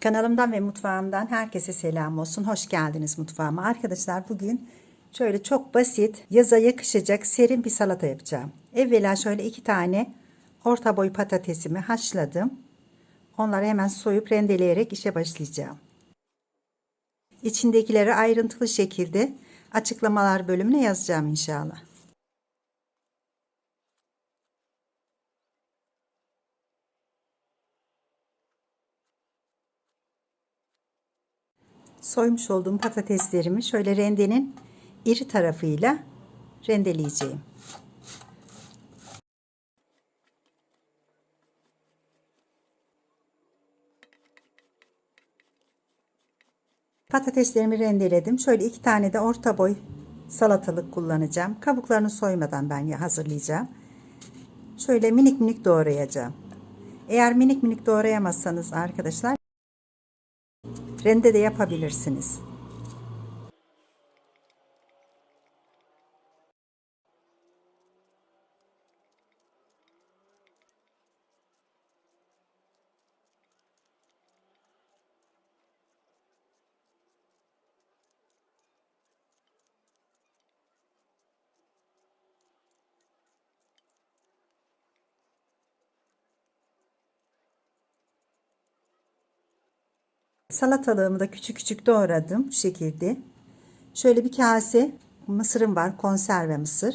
Kanalımdan ve mutfağımdan herkese selam olsun. Hoş geldiniz mutfağıma. Arkadaşlar bugün şöyle çok basit, yaza yakışacak serin bir salata yapacağım. Evvela şöyle iki tane orta boy patatesimi haşladım. Onları hemen soyup rendeleyerek işe başlayacağım. İçindekileri ayrıntılı şekilde açıklamalar bölümüne yazacağım inşallah. Soymuş olduğum patateslerimi şöyle rendenin iri tarafıyla rendeleyeceğim. Patateslerimi rendeledim. Şöyle iki tane de orta boy salatalık kullanacağım. Kabuklarını soymadan ben ya hazırlayacağım. Şöyle minik minik doğrayacağım. Eğer minik minik doğrayamazsanız arkadaşlar Rende de yapabilirsiniz. Salatalığımı da küçük küçük doğradım bu şekilde. Şöyle bir kase mısırım var konserve mısır.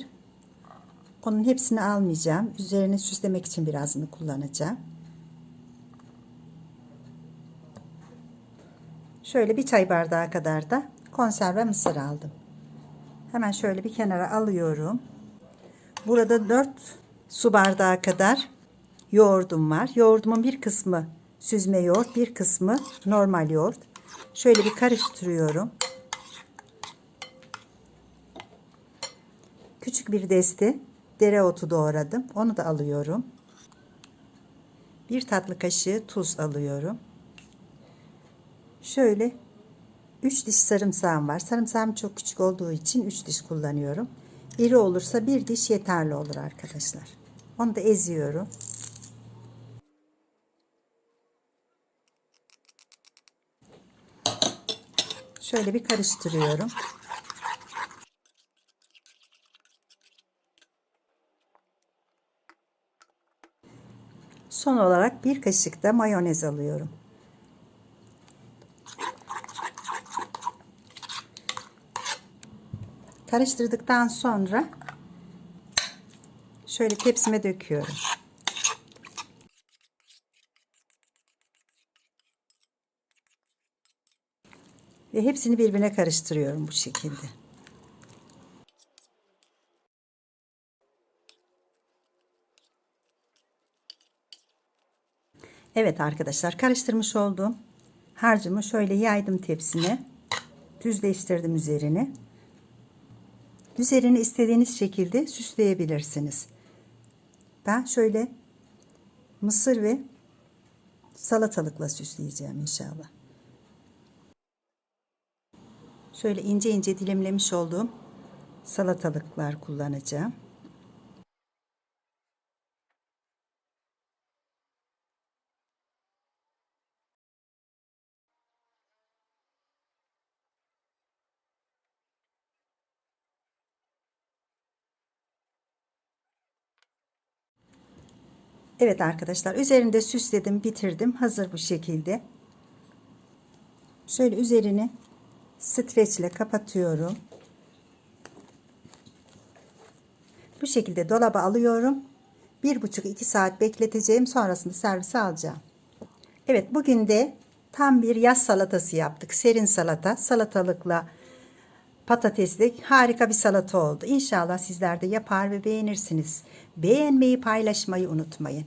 Onun hepsini almayacağım. Üzerine süslemek için birazını kullanacağım. Şöyle bir çay bardağı kadar da konserve mısır aldım. Hemen şöyle bir kenara alıyorum. Burada 4 su bardağı kadar yoğurdum var. Yoğurdumun bir kısmı süzme yoğurt, bir kısmı normal yoğurt. Şöyle bir karıştırıyorum. Küçük bir deste dereotu doğradım. Onu da alıyorum. Bir tatlı kaşığı tuz alıyorum. Şöyle 3 diş sarımsağım var. Sarımsağım çok küçük olduğu için 3 diş kullanıyorum. İri olursa bir diş yeterli olur arkadaşlar. Onu da eziyorum. Şöyle bir karıştırıyorum. Son olarak bir kaşık da mayonez alıyorum. Karıştırdıktan sonra şöyle tepsime döküyorum. Ve hepsini birbirine karıştırıyorum bu şekilde. Evet arkadaşlar karıştırmış olduğum harcımı şöyle yaydım tepsine. Düzleştirdim üzerini. Üzerini istediğiniz şekilde süsleyebilirsiniz. Ben şöyle mısır ve salatalıkla süsleyeceğim inşallah. Şöyle ince ince dilimlemiş olduğum salatalıklar kullanacağım. Evet arkadaşlar üzerinde süsledim bitirdim hazır bu şekilde. Şöyle üzerini streçle kapatıyorum. Bu şekilde dolaba alıyorum. Bir buçuk iki saat bekleteceğim. Sonrasında servise alacağım. Evet bugün de tam bir yaz salatası yaptık. Serin salata. Salatalıkla patatesli harika bir salata oldu. İnşallah sizler de yapar ve beğenirsiniz. Beğenmeyi paylaşmayı unutmayın.